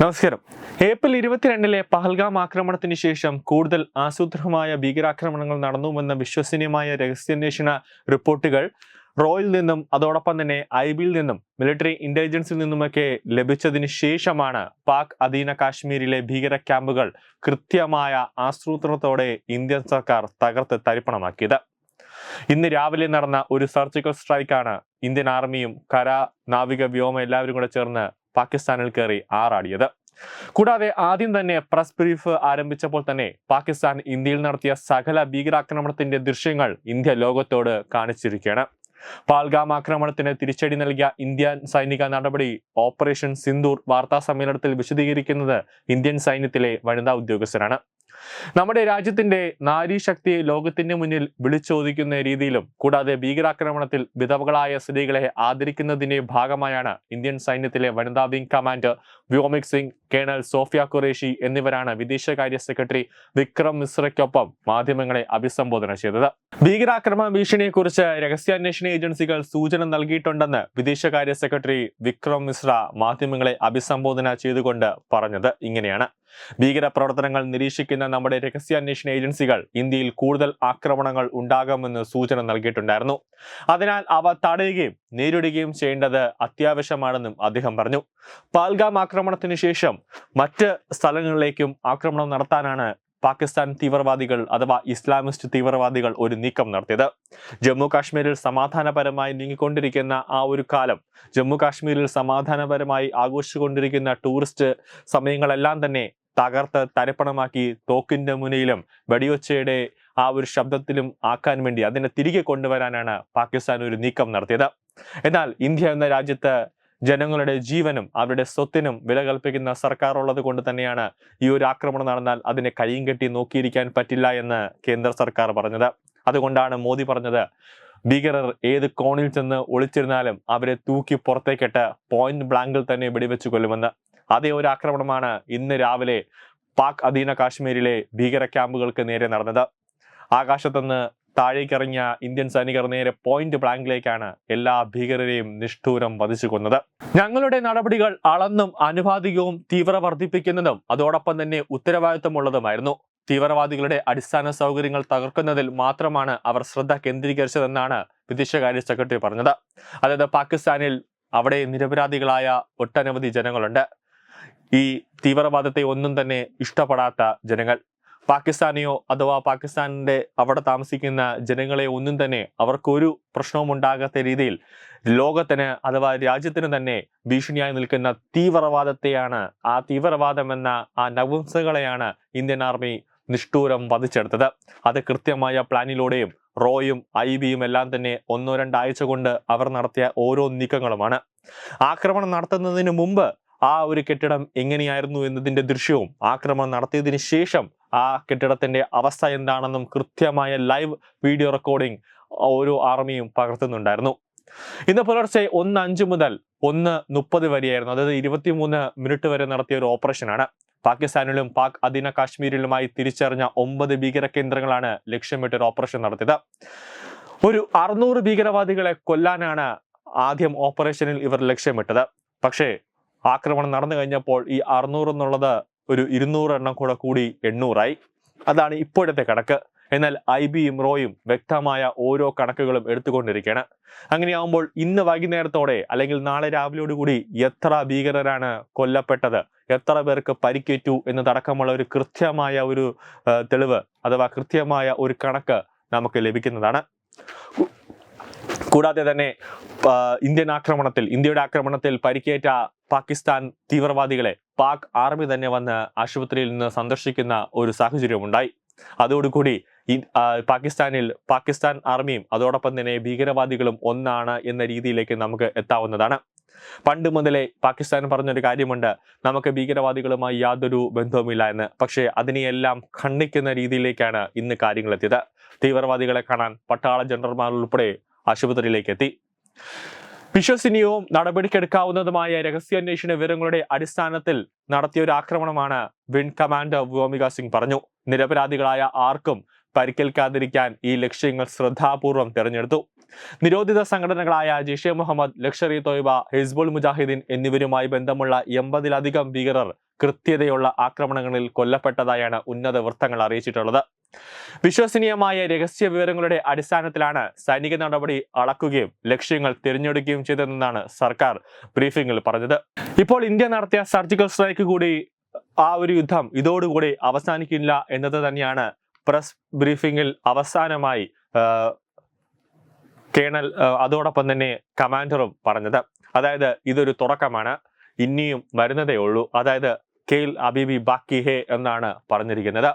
നമസ്കാരം. ഏപ്രിൽ ഇരുപത്തിരണ്ടിലെ പഹൽഗാം ആക്രമണത്തിന് ശേഷം കൂടുതൽ ആസൂത്രമായ ഭീകരാക്രമണങ്ങൾ നടന്നുവെന്ന വിശ്വസനീയമായ രഹസ്യാന്വേഷണ റിപ്പോർട്ടുകൾ റോയിൽ നിന്നും അതോടൊപ്പം തന്നെ ഐ ബിയിൽ നിന്നും മിലിറ്ററി ഇന്റലിജൻസിൽ നിന്നുമൊക്കെ ലഭിച്ചതിന് ശേഷമാണ് പാക് അധീന കാശ്മീരിലെ ഭീകര ക്യാമ്പുകൾ കൃത്യമായ ആസൂത്രണത്തോടെ ഇന്ത്യൻ സർക്കാർ തകർത്ത് തരിപ്പണമാക്കിയത്. ഇന്ന് രാവിലെ നടന്ന ഒരു സർജിക്കൽ സ്ട്രൈക്കാണ് ഇന്ത്യൻ ആർമിയും കര നാവിക വ്യോമ എല്ലാവരും കൂടെ ചേർന്ന് പാകിസ്ഥാനിൽ കയറി ആറാടിയത്. കൂടാതെ ആദ്യം തന്നെ പ്രസ് ബ്രീഫ് ആരംഭിച്ചപ്പോൾ തന്നെ പാകിസ്ഥാൻ ഇന്ത്യയിൽ നടത്തിയ സകല ഭീകരാക്രമണത്തിന്റെ ദൃശ്യങ്ങൾ ഇന്ത്യ ലോകത്തോട് കാണിച്ചിരിക്കുകയാണ്. പാൽഗാം ആക്രമണത്തിന് തിരിച്ചടി നൽകിയ ഇന്ത്യൻ സൈനിക നടപടി ഓപ്പറേഷൻ സിന്ദൂർ വാർത്താ സമ്മേളനത്തിൽ വിശദീകരിക്കുന്നത് ഇന്ത്യൻ സൈന്യത്തിലെ വനിതാ ഉദ്യോഗസ്ഥരാണ്. നമ്മുടെ രാജ്യത്തിന്റെ നാരീശക്തിയെ ലോകത്തിന്റെ മുന്നിൽ വിളിച്ചോദിക്കുന്ന രീതിയിലും കൂടാതെ ഭീകരാക്രമണത്തിൽ വിധവകളായ സ്ത്രീകളെ ആദരിക്കുന്നതിന്റെ ഭാഗമായാണ് ഇന്ത്യൻ സൈന്യത്തിലെ വനിതാ wing commander Vyomika Singh colonel Sophia Qureshi എന്നിവരാണ് വിദേശകാര്യ സെക്രട്ടറി വിക്രം മിശ്രയ്ക്കൊപ്പം മാധ്യമങ്ങളെ അഭിസംബോധന ചെയ്തത്. ഭീകരാക്രമണ ഭീഷണിയെക്കുറിച്ച് രഹസ്യാന്വേഷണ ഏജൻസികൾ സൂചന നൽകിയിട്ടുണ്ടെന്ന് വിദേശകാര്യ സെക്രട്ടറി വിക്രം മിശ്ര മാധ്യമങ്ങളെ അഭിസംബോധന ചെയ്തുകൊണ്ട് പറഞ്ഞത് ഇങ്ങനെയാണ്. ഭീകര പ്രവർത്തനങ്ങൾ നിരീക്ഷിക്കുന്ന നമ്മുടെ രഹസ്യാന്വേഷണ ഏജൻസികൾ ഇന്ത്യയിൽ കൂടുതൽ ആക്രമണങ്ങൾ ഉണ്ടാകാമെന്ന് സൂചന നൽകിയിട്ടുണ്ടായിരുന്നു. അതിനാൽ അവ തടയുകയും നേരിടുകയും ചെയ്യേണ്ടത് അത്യാവശ്യമാണെന്നും അദ്ദേഹം പറഞ്ഞു. പാൽഗാം ആക്രമണത്തിന് ശേഷം മറ്റ് സ്ഥലങ്ങളിലേക്കും ആക്രമണം നടത്താനാണ് പാകിസ്ഥാൻ തീവ്രവാദികൾ അഥവാ ഇസ്ലാമിസ്റ്റ് തീവ്രവാദികൾ ഒരു നീക്കം നടത്തിയത്. ജമ്മു കാശ്മീരിൽ സമാധാനപരമായി നീങ്ങിക്കൊണ്ടിരിക്കുന്ന ആ ഒരു കാലം ജമ്മു കാശ്മീരിൽ സമാധാനപരമായി ആഘോഷിച്ചുകൊണ്ടിരിക്കുന്ന ടൂറിസ്റ്റ് സമയങ്ങളെല്ലാം തന്നെ തകർത്ത് തരപ്പണമാക്കി തോക്കിന്റെ മുനയിലും വെടിയൊച്ചയുടെ ആ ഒരു ശബ്ദത്തിലും ആക്കാൻ വേണ്ടി അതിനെ തിരികെ കൊണ്ടുവരാനാണ് പാകിസ്ഥാൻ ഒരു നീക്കം നടത്തിയത്. എന്നാൽ ഇന്ത്യ എന്ന രാജ്യത്ത് ജനങ്ങളുടെ ജീവനും അവരുടെ സ്വത്തിനും വില കൽപ്പിക്കുന്ന സർക്കാർ ഉള്ളത് കൊണ്ട് തന്നെയാണ് ഈ ഒരു ആക്രമണം നടന്നാൽ അതിനെ കയ്യും കെട്ടി നോക്കിയിരിക്കാൻ പറ്റില്ല എന്ന് കേന്ദ്ര സർക്കാർ പറഞ്ഞത്. അതുകൊണ്ടാണ് മോദി പറഞ്ഞത് ഭീകരർ ഏത് കോണിൽ ചെന്ന് ഒളിച്ചിരുന്നാലും അവരെ തൂക്കി പുറത്തേക്കിട്ട് പോയിന്റ് ബ്ലാങ്കിൽ തന്നെ വെടിവെച്ച് കൊല്ലുമെന്ന്. അതേ ഒരു ആക്രമണമാണ് ഇന്ന് രാവിലെ പാക് അധീന കാശ്മീരിലെ ഭീകര ക്യാമ്പുകൾക്ക് നേരെ നടന്നത്. ആകാശത്തുനിന്ന് താഴേക്കിറങ്ങിയ ഇന്ത്യൻ സൈനികർ നേരെ പോയിന്റ് ബ്ലാങ്കിലേക്കാണ് എല്ലാ ഭീകരരെയും നിഷ്ഠൂരം വധിച്ചു കൊന്നത്. ഞങ്ങളുടെ നടപടികൾ അളന്നും അനുപാതികവും തീവ്ര വർദ്ധിപ്പിക്കുന്നതും അതോടൊപ്പം തന്നെ ഉത്തരവാദിത്തമുള്ളതുമായിരുന്നു തീവ്രവാദികളുടെ അടിസ്ഥാന സൗകര്യങ്ങൾ തകർക്കുന്നതിൽ മാത്രമാണ് അവർ ശ്രദ്ധ കേന്ദ്രീകരിച്ചതെന്നാണ് വിദേശകാര്യ സെക്രട്ടറി പറഞ്ഞത്. അതായത് പാകിസ്ഥാനിൽ അവിടെ നിരപരാധികളായ ഒട്ടനവധി ജനങ്ങളുണ്ട്. ഈ തീവ്രവാദത്തെ ഒന്നും തന്നെ ഇഷ്ടപ്പെടാത്ത ജനങ്ങൾ. പാകിസ്ഥാനെയോ അഥവാ പാകിസ്ഥാനിന്റെ അവിടെ താമസിക്കുന്ന ജനങ്ങളെ ഒന്നും തന്നെ അവർക്കൊരു പ്രശ്നവും ഉണ്ടാകാത്ത രീതിയിൽ ലോകത്തിന് അഥവാ രാജ്യത്തിന് തന്നെ ഭീഷണിയായി നിൽക്കുന്ന തീവ്രവാദത്തെയാണ് ആ തീവ്രവാദം എന്ന ആ നവംസകളെയാണ് ഇന്ത്യൻ ആർമി നിഷ്ഠൂരം വധിച്ചെടുത്തത്. അത് കൃത്യമായ പ്ലാനിലൂടെയും റോയും ഐ ബിയും എല്ലാം തന്നെ ഒന്നോ രണ്ടാഴ്ച കൊണ്ട് അവർ നടത്തിയ ഓരോ നീക്കങ്ങളുമാണ്. ആക്രമണം നടത്തുന്നതിന് മുമ്പ് ആ ഒരു കെട്ടിടം എങ്ങനെയായിരുന്നു എന്നതിന്റെ ദൃശ്യവും ആക്രമണം നടത്തിയതിനു ശേഷം ആ കെട്ടിടത്തിന്റെ അവസ്ഥ എന്താണെന്നും കൃത്യമായ ലൈവ് വീഡിയോ റെക്കോർഡിംഗ് ഓരോ ആർമിയും പകർത്തുന്നുണ്ടായിരുന്നു. ഇന്ന് പുലർച്ചെ ഒന്ന് അഞ്ച് മുതൽ ഒന്ന് മുപ്പത് വരെയായിരുന്നു. അതായത് ഇരുപത്തിമൂന്ന് മിനിറ്റ് വരെ നടത്തിയ ഒരു ഓപ്പറേഷനാണ് പാകിസ്ഥാനിലും പാക് അധീന കാശ്മീരിലുമായി തിരിച്ചറിഞ്ഞ ഒമ്പത് ഭീകര കേന്ദ്രങ്ങളാണ് ലക്ഷ്യമിട്ട് ഒരു ഓപ്പറേഷൻ നടത്തിയത്. ഒരു അറുന്നൂറ് ഭീകരവാദികളെ കൊല്ലാനാണ് ആദ്യം ഓപ്പറേഷനിൽ ഇവർ ലക്ഷ്യമിട്ടത്. പക്ഷേ ആക്രമണം നടന്നു കഴിഞ്ഞപ്പോൾ ഈ അറുന്നൂറ് എന്നുള്ളത് ഒരു ഇരുന്നൂറ് എണ്ണം കൂടെ കൂടി എണ്ണൂറായി. അതാണ് ഇപ്പോഴത്തെ കണക്ക്. എന്നാൽ ഐ ബിയും റോയും വ്യക്തമായ ഓരോ കണക്കുകളും എടുത്തുകൊണ്ടിരിക്കുകയാണ്. അങ്ങനെയാവുമ്പോൾ ഇന്ന് വൈകുന്നേരത്തോടെ അല്ലെങ്കിൽ നാളെ രാവിലെയോട് കൂടി എത്ര ഭീകരരാണ് കൊല്ലപ്പെട്ടത് എത്ര പേർക്ക് പരിക്കേറ്റു എന്നതടക്കമുള്ള ഒരു കൃത്യമായ ഒരു തെളിവ് അഥവാ കൃത്യമായ ഒരു കണക്ക് നമുക്ക് ലഭിക്കുന്നതാണ്. കൂടാതെ തന്നെ ഇന്ത്യൻ ആക്രമണത്തിൽ ഇന്ത്യയുടെ ആക്രമണത്തിൽ പരിക്കേറ്റ പാകിസ്ഥാൻ തീവ്രവാദികളെ പാക് ആർമി തന്നെ വന്ന് ആശുപത്രിയിൽ നിന്ന് സന്ദർശിക്കുന്ന ഒരു സാഹചര്യമുണ്ടായി. അതോടുകൂടി പാകിസ്ഥാനിൽ പാകിസ്ഥാൻ ആർമിയും അതോടൊപ്പം തന്നെ ഭീകരവാദികളും ഒന്നാണ് എന്ന രീതിയിലേക്ക് നമുക്ക് എത്താവുന്നതാണ്. പണ്ട് മുതലേ പാകിസ്ഥാൻ പറഞ്ഞൊരു കാര്യമുണ്ട് നമുക്ക് ഭീകരവാദികളുമായി യാതൊരു ബന്ധവുമില്ല എന്ന്. പക്ഷേ അതിനെയെല്ലാം ഖണ്ഡിക്കുന്ന രീതിയിലേക്കാണ് ഇന്ന് കാര്യങ്ങൾ എത്തിയത് തീവ്രവാദികളെ കാണാൻ പട്ടാള ജനറൽമാർ ഉൾപ്പെടെ ആശുപത്രിയിലേക്ക് എത്തി. വിശ്വസനീയവും നടപടിക്കെടുക്കാവുന്നതുമായ രഹസ്യാന്വേഷണ വിവരങ്ങളുടെ അടിസ്ഥാനത്തിൽ നടത്തിയ ഒരു ആക്രമണമാണ് വിൻ കമാൻഡർ വ്യോമിക സിംഗ് പറഞ്ഞു. നിരപരാധികളായ ആർക്കും പരിക്കേൽക്കാതിരിക്കാൻ ഈ ലക്ഷ്യങ്ങൾ ശ്രദ്ധാപൂർവം തിരഞ്ഞെടുത്തു. നിരോധിത സംഘടനകളായ ജെയ്ഷെ മുഹമ്മദ് ലക്ഷർ ഇ തോയ്ബ ഹിസ്ബുൾ മുജാഹിദ്ദീൻ എന്നിവരുമായി ബന്ധമുള്ള എൺപതിലധികം ഭീകരർ കൃത്യതയുള്ള ആക്രമണങ്ങളിൽ കൊല്ലപ്പെട്ടതായാണ് ഉന്നത വൃത്തങ്ങൾ അറിയിച്ചിട്ടുള്ളത്. വിശ്വസനീയമായ രഹസ്യ വിവരങ്ങളുടെ അടിസ്ഥാനത്തിലാണ് സൈനിക നടപടി അളക്കുകയും ലക്ഷ്യങ്ങൾ തിരഞ്ഞെടുക്കുകയും ചെയ്തതെന്നാണ് സർക്കാർ ബ്രീഫിംഗിൽ പറഞ്ഞത്. ഇപ്പോൾ ഇന്ത്യ നടത്തിയ സർജിക്കൽ സ്ട്രൈക്ക് കൂടി ആ ഒരു യുദ്ധം ഇതോടുകൂടി അവസാനിക്കില്ല എന്നത് തന്നെയാണ് പ്രസ് ബ്രീഫിംഗിൽ അവസാനമായി കേണൽ അതോടൊപ്പം തന്നെ കമാൻഡറും പറഞ്ഞത്. അതായത് ഇതൊരു തുടക്കമാണ്. ഇനിയും വരുന്നതേ ഉള്ളൂ. അതായത് കെയിൽ അബിബി ബാക്കി ഹേ എന്നാണ് പറഞ്ഞിരിക്കുന്നത്.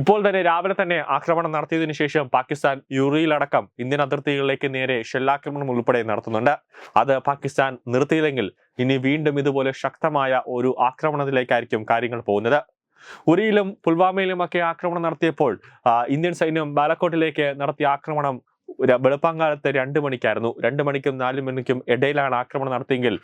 ഇപ്പോൾ തന്നെ രാവിലെ തന്നെ ആക്രമണം നടത്തിയതിനു ശേഷം പാകിസ്ഥാൻ യുറിയിലടക്കം ഇന്ത്യൻ അതിർത്തികളിലേക്ക് നേരെ ഷെല്ലാക്രമണം ഉൾപ്പെടെ നടത്തുന്നുണ്ട്. അത് പാകിസ്ഥാൻ നിർത്തിയില്ലെങ്കിൽ ഇനി വീണ്ടും ഇതുപോലെ ശക്തമായ ഒരു ആക്രമണത്തിലേക്കായിരിക്കും കാര്യങ്ങൾ പോകുന്നത്. ഉരിയിലും പുൽവാമയിലും ഒക്കെ ആക്രമണം നടത്തിയപ്പോൾ ഇന്ത്യൻ സൈന്യം ബാലക്കോട്ടിലേക്ക് നടത്തിയ ആക്രമണം വെളുപ്പാങ്കാലത്ത് രണ്ട് മണിക്കായിരുന്നു. രണ്ട് മണിക്കും നാല് മണിക്കും ഇടയിലാണ് ആക്രമണം നടത്തിയെങ്കിൽ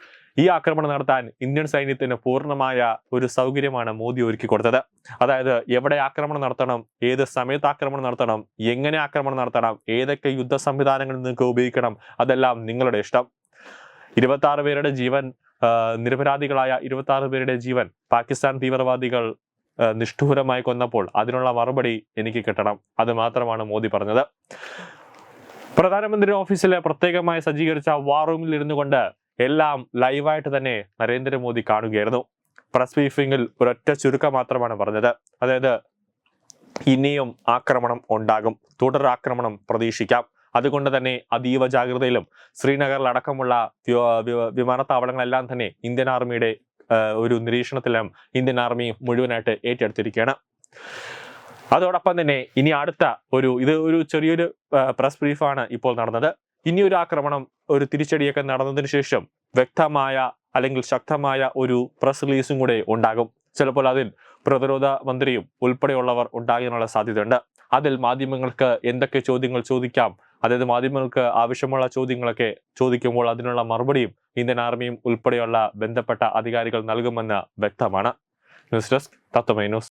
ഈ ആക്രമണം നടത്താൻ ഇന്ത്യൻ സൈന്യത്തിന് പൂർണമായ ഒരു സൗകര്യമാണ് മോദി ഒരുക്കി കൊടുത്തത്. അതായത് എവിടെ ആക്രമണം നടത്തണം ഏത് സമയത്ത് ആക്രമണം നടത്തണം എങ്ങനെ ആക്രമണം നടത്തണം ഏതൊക്കെ യുദ്ധ സംവിധാനങ്ങൾ നിങ്ങൾക്ക് ഉപയോഗിക്കണം അതെല്ലാം നിങ്ങളുടെ ഇഷ്ടം. ഇരുപത്തി ആറ് പേരുടെ ജീവൻ നിരപരാധികളായ ഇരുപത്തി ആറ് പേരുടെ ജീവൻ പാകിസ്ഥാൻ തീവ്രവാദികൾ നിഷ്ഠൂരമായി കൊന്നപ്പോൾ അതിനുള്ള മറുപടി എനിക്ക് കിട്ടണം. അത് മാത്രമാണ് മോദി പറഞ്ഞത്. പ്രധാനമന്ത്രി ഓഫീസിലെ പ്രത്യേകമായി സജ്ജീകരിച്ച വാർ റൂമിൽ ഇരുന്നു കൊണ്ട് എല്ലാം ലൈവായിട്ട് തന്നെ നരേന്ദ്രമോദി കാണുകയായിരുന്നു. പ്രസ് ബ്രീഫിംഗിൽ ഒരൊറ്റ ചുരുക്കം മാത്രമാണ് പറഞ്ഞത്. അതായത് ഇനിയും ആക്രമണം ഉണ്ടാകും. തുടർ ആക്രമണം പ്രതീക്ഷിക്കാം. അതുകൊണ്ട് തന്നെ അതീവ ജാഗ്രതയിലും ശ്രീനഗറിലടക്കമുള്ള വിമാനത്താവളങ്ങളെല്ലാം തന്നെ ഇന്ത്യൻ ആർമിയുടെ ഒരു നിരീക്ഷണത്തിലും ഇന്ത്യൻ ആർമി മുഴുവനായിട്ട് ഏറ്റെടുത്തിരിക്കുകയാണ്. അതോടൊപ്പം തന്നെ ഇനി അടുത്ത ഒരു ഇത് ഒരു ചെറിയൊരു പ്രസ് ബ്രീഫാണ് ഇപ്പോൾ നടന്നത്. ഇനി ഒരു ആക്രമണം ഒരു തിരിച്ചടിയൊക്കെ നടന്നതിന് ശേഷം വ്യക്തമായ അല്ലെങ്കിൽ ശക്തമായ ഒരു പ്രസ് റിലീസും കൂടെ ഉണ്ടാകും. ചിലപ്പോൾ അതിൽ പ്രതിരോധ മന്ത്രിയും ഉൾപ്പെടെയുള്ളവർ ഉണ്ടാകാനുള്ള സാധ്യതയുണ്ട്. അതിൽ മാധ്യമങ്ങൾക്ക് എന്തൊക്കെ ചോദ്യങ്ങൾ ചോദിക്കാം അതായത് മാധ്യമങ്ങൾക്ക് ആവശ്യമുള്ള ചോദ്യങ്ങളൊക്കെ ചോദിക്കുമ്പോൾ അതിനുള്ള മറുപടിയും ഇന്ത്യൻ ആർമിയും ഉൾപ്പെടെയുള്ള ബന്ധപ്പെട്ട അധികാരികൾ നൽകുമെന്ന് വ്യക്തമാണ്. News desk Tatwamayi news.